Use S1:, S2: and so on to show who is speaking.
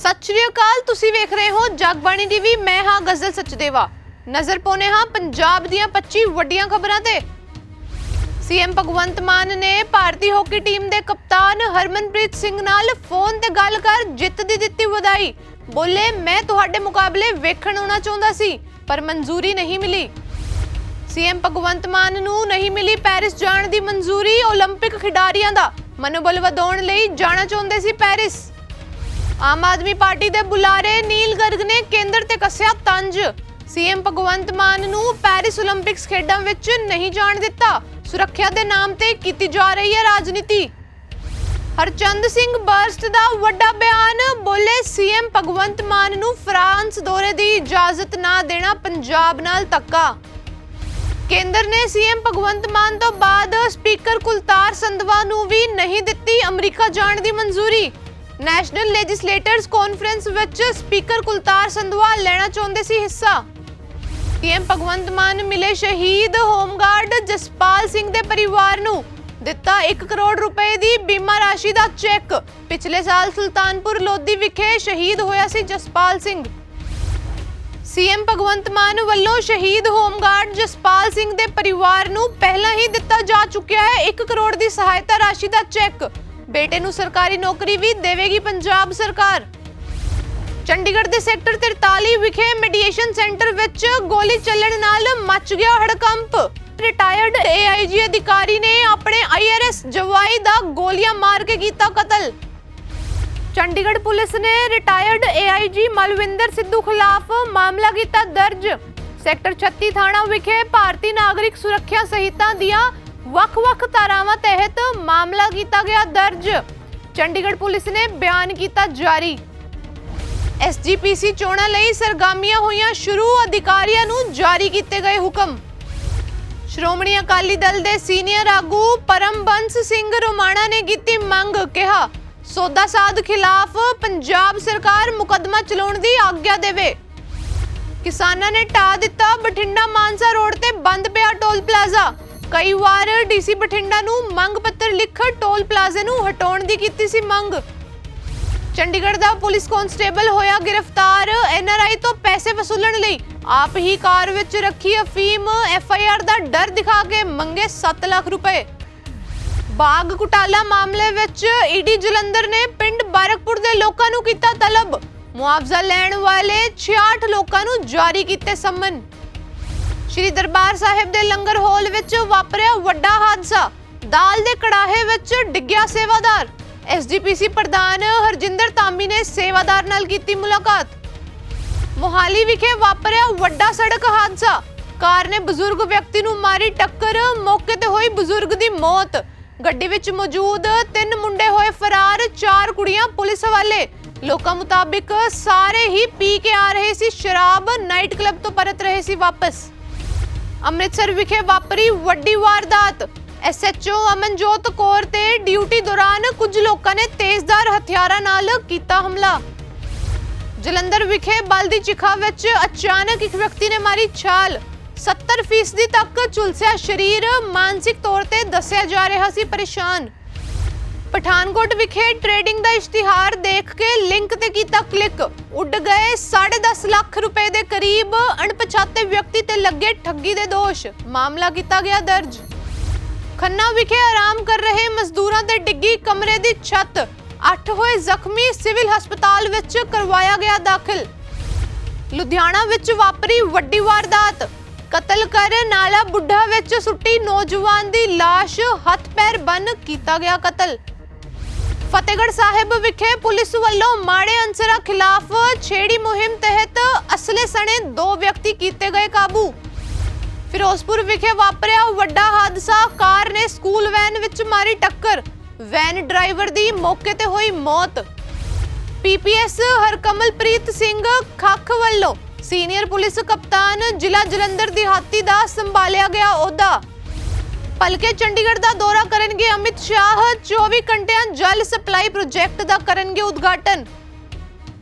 S1: ਸਤਿ ਸ਼੍ਰੀ ਅਕਾਲ ਤੁਸੀਂ ਵੇਖ ਰਹੇ ਹੋ ਜਗਬਾਣੀ ਟੀਵੀ ਮੈਂ ਹਾਂ ਗਜ਼ਲ ਸਚਦੇਵਾ ਨਜ਼ਰ ਪਾਉਨੇ ਹਾਂ ਪੰਜਾਬ ਦੀਆਂ 25 ਵੱਡੀਆਂ ਖਬਰਾਂ ਤੇ ਸੀਐਮ ਭਗਵੰਤ ਮਾਨ ਨੇ ਭਾਰਤੀ ਹਾਕੀ ਟੀਮ ਦੇ ਕਪਤਾਨ ਹਰਮਨਪ੍ਰੀਤ ਸਿੰਘ ਨਾਲ ਫੋਨ ਤੇ ਗੱਲ ਕਰ ਜਿੱਤ ਦੀ ਦਿੱਤੀ ਵਧਾਈ ਬੋਲੇ ਮੈਂ ਤੁਹਾਡੇ ਮੁਕਾਬਲੇ ਵੇਖਣ ਆਉਣਾ ਚਾਹੁੰਦਾ ਸੀ ਪਰ ਮਨਜ਼ੂਰੀ ਨਹੀਂ ਮਿਲੀ ਸੀਐਮ ਭਗਵੰਤ ਮਾਨ ਨੂੰ ਨਹੀਂ ਮਿਲੀ ਪੈਰਿਸ ਜਾਣ ਦੀ ਮਨਜ਼ੂਰੀ 올림픽 ਖਿਡਾਰੀਆਂ ਦਾ ਮਨੋਬਲ ਵਧਾਉਣ ਲਈ ਜਾਣਾ ਚਾਹੁੰਦੇ ਸੀ ਪੈਰਿਸ ਆਮ ਆਦਮੀ ਪਾਰਟੀ ਦੇ ਬੁਲਾਰੇ ਨੀਲ ਗਰਗ ਨੇ ਕੇਂਦਰ ਤੇ ਕੱਸਿਆ ਤੰਜ। ਸੀਐਮ ਭਗਵੰਤ ਮਾਨ ਨੂੰ ਪੈਰਿਸ 올림픽ਸ ਖੇਡਾਂ ਵਿੱਚ ਨਹੀਂ ਜਾਣ ਦਿੱਤਾ। ਸੁਰੱਖਿਆ ਦੇ ਨਾਮ ਤੇ ਕੀਤੀ ਜਾ ਰਹੀ ਹੈ ਰਾਜਨੀਤੀ। ਹਰਚੰਦ ਸਿੰਘ ਬਰਸਟ ਦਾ ਵੱਡਾ ਬਿਆਨ, ਬੋਲੇ ਸੀਐਮ ਭਗਵੰਤ ਮਾਨ ਨੂੰ ਫਰਾਂਸ ਦੌਰੇ ਦੀ ਇਜਾਜ਼ਤ ਨਾ ਦੇਣਾ ਪੰਜਾਬ ਨਾਲ ਤੱਕਾ ਕੇਂਦਰ ਨੇ ਸੀਐਮ ਭਗਵੰਤ ਮਾਨ ਤੋਂ ਬਾਅਦ ਸਪੀਕਰ ਕੁਲਤਾਰ ਸੰਧਵਾ ਨੂੰ ਵੀ ਨਹੀਂ ਦਿੱਤੀ ਅਮਰੀਕਾ ਜਾਣ ਦੀ ਮਨਜ਼ੂਰੀ। ਨੈਸ਼ਨਲ ਲੈਜਿਸਲੇਟਰਸ ਕਾਨਫਰੰਸ ਵਿੱਚ ਸਪੀਕਰ ਕੁਲਤਾਰ ਸੰਧਵਾ ਲੈਣਾ ਚਾਹੁੰਦੇ ਸੀ ਹਿੱਸਾ। ਸੀਐਮ ਭਗਵੰਤ ਮਾਨ ਮਿਲੇ ਸ਼ਹੀਦ ਹੋਮਗਾਰਡ ਜਸਪਾਲ ਸਿੰਘ ਦੇ ਪਰਿਵਾਰ ਨੂੰ, ਦਿੱਤਾ 1 ਕਰੋੜ ਰੁਪਏ ਦੀ ਬੀਮਾ ਰਾਸ਼ੀ ਦਾ ਚੈੱਕ। ਪਿਛਲੇ ਸਾਲ ਸੁਲਤਾਨਪੁਰ ਲੋਧੀ ਵਿਖੇ ਸ਼ਹੀਦ ਹੋਇਆ ਸੀ ਜਸਪਾਲ ਸਿੰਘ। ਸੀਐਮ ਭਗਵੰਤ ਮਾਨ ਵੱਲੋਂ ਸ਼ਹੀਦ ਹੋਮਗਾਰਡ ਜਸਪਾਲ ਸਿੰਘ ਦੇ ਪਰਿਵਾਰ ਨੂੰ ਪਹਿਲਾਂ ਹੀ ਦਿੱਤਾ ਜਾ ਚੁੱਕਿਆ ਹੈ 1 ਕਰੋੜ ਦੀ ਸਹਾਇਤਾ ਰਾਸ਼ੀ ਦਾ ਚੈੱਕ। ਬੇਟੇ ਨੂੰ ਸਰਕਾਰੀ ਨੌਕਰੀ ਵੀ ਦੇਵੇਗੀ ਪੰਜਾਬ ਸਰਕਾਰ। ਚੰਡੀਗੜ੍ਹ ਦੇ ਸੈਕਟਰ 43 ਵਿਖੇ ਮੈਡੀਏਸ਼ਨ ਸੈਂਟਰ ਵਿੱਚ ਗੋਲੀ ਚੱਲਣ ਨਾਲ ਮਚ ਗਿਆ ਹੜਕੰਪ। ਰਿਟਾਇਰਡ ਏਆਈਜੀ ਅਧਿਕਾਰੀ ਨੇ ਆਪਣੇ ਆਈਆਰਐਸ ਜਵਾਈ ਦਾ ਗੋਲੀਆਂ ਮਾਰ ਕੇ ਕੀਤਾ ਕਤਲ। ਚੰਡੀਗੜ੍ਹ ਪੁਲਿਸ ਨੇ ਰਿਟਾਇਰਡ ਏਆਈਜੀ ਮਲਵਿੰਦਰ ਸਿੱਧੂ ਖਿਲਾਫ ਮਾਮਲਾ ਕੀਤਾ ਦਰਜ। ਸੈਕਟਰ 36 ਥਾਣਾ ਵਿਖੇ ਭਾਰਤੀ ਨਾਗਰਿਕ ਸੁਰੱਖਿਆ ਸਹਿਤਾ ਦੀਆਂ ਵੱਖ-ਵੱਖ ਧਾਰਾਵਾਂ ਤਹਿਤ ਮਾਮਲਾ ਕੀਤਾ ਗਿਆ ਦਰਜ। ਚੰਡੀਗੜ੍ਹ ਪੁਲਿਸ ਨੇ ਬਿਆਨ ਕੀਤਾ ਜਾਰੀ। ਐਸਜੀਪੀਸੀ ਚੋਣਾਂ ਲਈ ਸਰਗਰਮੀਆਂ ਹੋਈਆਂ ਸ਼ੁਰੂ, ਅਧਿਕਾਰੀਆਂ ਨੂੰ ਜਾਰੀ ਕੀਤੇ ਗਏ ਹੁਕਮ। ਸ਼੍ਰੋਮਣੀ ਅਕਾਲੀ ਦਲ ਦੇ ਸੀਨੀਅਰ ਆਗੂ ਪਰਮਬੰਸ ਸਿੰਘ ਰੋਮਾਣਾ ਨੇ ਕੀਤੀ ਮੰਗ, ਕਿਹਾ, ਸੌਦਾ ਸਾਧ ਖਿਲਾਫ ਪੰਜਾਬ ਸਰਕਾਰ ਮੁਕੱਦਮਾ ਚਲਾਉਣ ਦੀ ਆਗਿਆ ਦੇਵੇ। ਕਿਸਾਨਾਂ ਨੇ ਢਾ ਦਿੱਤਾ ਬਠਿੰਡਾ ਮਾਨਸਾ ਰੋਡ ਤੇ ਬੰਦ ਪਿਆ ਟੋਲ ਪਲਾਜ਼ਾ। ਕਈ ਵਾਰ ਡੀਸੀ ਬਠਿੰਡਾ ਨੂੰ ਮੰਗ ਪੱਤਰ ਲਿਖ ਟੋਲ ਪਲਾਜ਼ੇ ਨੂੰ ਹਟਾਉਣ ਦੀ ਕੀਤੀ ਸੀ ਮੰਗ। ਚੰਡੀਗੜ੍ਹ ਦਾ ਪੁਲਿਸ ਕਾਂਸਟੇਬਲ ਹੋਇਆ ਗ੍ਰਿਫਤਾਰ ਐਨਆਰਆਈ ਤੋਂ ਪੈਸੇ ਵਸੂਲਣ ਲਈ। ਆਪ ਹੀ ਕਾਰ ਵਿੱਚ ਰੱਖੀ ਅਫੀਮ ਐਫਆਈਆਰ ਦਾ ਡਰ ਦਿਖਾ ਕੇ ਮੰਗੇ 7 ਲੱਖ ਰੁਪਏ। ਬਾਗ ਘੁਟਾਲਾ ਮਾਮਲੇ ਵਿੱਚ ਈਡੀ ਜਲੰਧਰ ਨੇ ਪਿੰਡ ਬਾਰਕਪੁਰ ਦੇ ਲੋਕਾਂ ਨੂੰ ਕੀਤਾ ਤਲਬ। ਮੁਆਵਜ਼ਾ ਲੈਣ ਵਾਲੇ 66 ਲੋਕਾਂ ਨੂੰ ਜਾਰੀ ਕੀਤੇ ਸੰਮਨ। ਸ਼੍ਰੀ ਦਰਬਾਰ ਸਾਹਿਬ ਦੇ ਲੰਗਰ ਹਾਲ ਵਿੱਚ ਵਾਪਰਿਆ ਵੱਡਾ ਹਾਦਸਾ। ਦਾਲ ਦੇ ਕੜਾਹੇ ਵਿੱਚ ਡਿੱਗਿਆ ਸੇਵਾਦਾਰ। ਐਸਜੀਪੀਸੀ ਪ੍ਰਧਾਨ ਹਰਜਿੰਦਰ ਤਾਮੀ ਨੇ ਸੇਵਾਦਾਰ ਨਾਲ ਕੀਤੀ ਮੁਲਾਕਾਤ। ਮੋਹਾਲੀ ਵਿਖੇ ਵਾਪਰਿਆ ਵੱਡਾ ਸੜਕ ਹਾਦਸਾ। ਕਾਰ ਨੇ ਬਜ਼ੁਰਗ ਵਿਅਕਤੀ ਨੂੰ ਮਾਰੀ ਟੱਕਰ, ਮੌਕੇ ਤੇ ਹੋਈ ਬਜ਼ੁਰਗ ਦੀ ਮੌਤ। ਗੱਡੀ ਵਿੱਚ ਮੌਜੂਦ ਤਿੰਨ ਮੁੰਡੇ ਹੋਏ ਫਰਾਰ, ਚਾਰ ਕੁੜੀਆਂ ਪੁਲਿਸ ਹਵਾਲੇ ਲੋਕਾਂ ਮੁਤਾਬਿਕ ਸਾਰੇ ਹੀ ਪੀ ਕੇ ਆ ਰਹੇ ਸੀ, ਸ਼ਰਾਬ ਨਾਈਟ ਕਲੱਬ ਤੋਂ ਪਰਤ ਰਹੇ ਸੀ ਵਾਪਸ। ਅੰਮ੍ਰਿਤਸਰ ਵਿਖੇ ਵਾਪਰੀ ਵੱਡੀ ਵਾਰਦਾਤ। ਐਸਐਚਓ ਅਮਨਜੋਤ ਕੌਰ ਤੇ ਡਿਊਟੀ ਦੌਰਾਨ ਕੁਝ ਲੋਕਾਂ ਨੇ ਤੇਜ਼ਧਾਰ ਹਥਿਆਰਾਂ ਨਾਲ ਕੀਤਾ ਹਮਲਾ। ਜਲੰਧਰ ਵਿਖੇ ਬਲਦੀ ਚਿਖਾ ਵਿੱਚ ਅਚਾਨਕ ਇੱਕ ਵਿਅਕਤੀ ਨੇ ਮਾਰੀ ਛਾਲ। 70% ਤੱਕ ਝੁਲਸਿਆ ਸਰੀਰ ਮਾਨਸਿਕ ਤੌਰ ਤੇ ਦੱਸਿਆ ਜਾ ਰਿਹਾ ਸੀ ਪਰੇਸ਼ਾਨ। ਪਠਾਨਕੋਟ ਵਿਖੇ ਟ੍ਰੇਡਿੰਗ ਦਾ ਇਸ਼ਤਿਹਾਰ ਦੇਖ ਕੇ ਲਿੰਕ ਤੇ ਕੀਤਾ ਕਲਿੱਕ। ਉੱਡ ਗਏ 10.5 ਲੱਖ ਰੁਪਏ ਦੇ ਕਰੀਬ ਅਣਪਛਾਤੇ ਵਿਅਕਤੀ ਤੇ ਲੱਗੇ ਠੱਗੀ ਦੇ ਦੋਸ਼। ਮਾਮਲਾ ਕੀਤਾ ਗਿਆ ਦਰਜ। ਖੰਨਾ ਵਿਖੇ ਆਰਾਮ ਕਰ ਰਹੇ ਮਜ਼ਦੂਰਾਂ ਤੇ ਡਿੱਗੀ ਕਮਰੇ ਦੀ ਛੱਤ। ਅੱਠ ਹੋਏ ਜ਼ਖਮੀ ਸਿਵਲ ਹਸਪਤਾਲ ਵਿੱਚ ਕਰਵਾਇਆ ਗਿਆ ਦਾਖਲ। ਲੁਧਿਆਣਾ ਵਿੱਚ ਵਾਪਰੀ ਵੱਡੀ ਵਾਰਦਾਤ। ਕਤਲ ਕਰ ਨਾਲਾ ਬੁੱਢਾ ਵਿੱਚ ਸੁੱਟੀ ਨੌਜਵਾਨ ਦੀ ਲਾਸ਼, ਹੱਥ ਪੈਰ ਬੰਨ ਕੀਤਾ ਗਿਆ ਕਤਲ। ਫਤਿਹਗੜ੍ਹ ਸਾਹਿਬ ਵਿਖੇ ਪੁਲਿਸ ਵੱਲੋਂ ਮਾੜੇ ਅਨਸਰਾਂ ਖਿਲਾਫ ਛੇੜੀ ਮੁਹਿੰਮ ਤਹਿਤ ਅਸਲੇ ਸਣੇ ਦੋ ਵਿਅਕਤੀ ਕੀਤੇ ਗਏ ਕਾਬੂ। ਫਿਰੋਜ਼ਪੁਰ ਵਿਖੇ ਵਾਪਰਿਆ ਵੱਡਾ ਹਾਦਸਾ, ਕਾਰ ਨੇ ਸਕੂਲ ਵੈਨ ਵਿੱਚ ਮਾਰੀ ਟੱਕਰ। ਵੈਨ ਡਰਾਈਵਰ ਦੀ ਮੌਕੇ ਤੇ ਹੋਈ ਮੌਤ। ਪੀਪੀਐਸ ਹਰਕਮਲਪ੍ਰੀਤ ਸਿੰਘ ਖੱਖ ਵੱਲੋਂ ਸੀਨੀਅਰ ਪੁਲਿਸ ਕਪਤਾਨ ਜ਼ਿਲ੍ਹਾ ਜਲੰਧਰ ਦਿਹਾਤੀ ਦਾ ਸੰਭਾਲਿਆ ਗਿਆ ਅਹੁਦਾ। ਭਲਕੇ ਚੰਡੀਗੜ੍ਹ ਦਾ ਦੌਰਾ ਕਰਨਗੇ ਅਮਿਤ ਸ਼ਾਹ। 24 ਘੰਟਿਆਂ ਜਲ ਸਪਲਾਈ ਪ੍ਰੋਜੈਕਟ ਦਾ ਕਰਨਗੇ ਉਦਘਾਟਨ।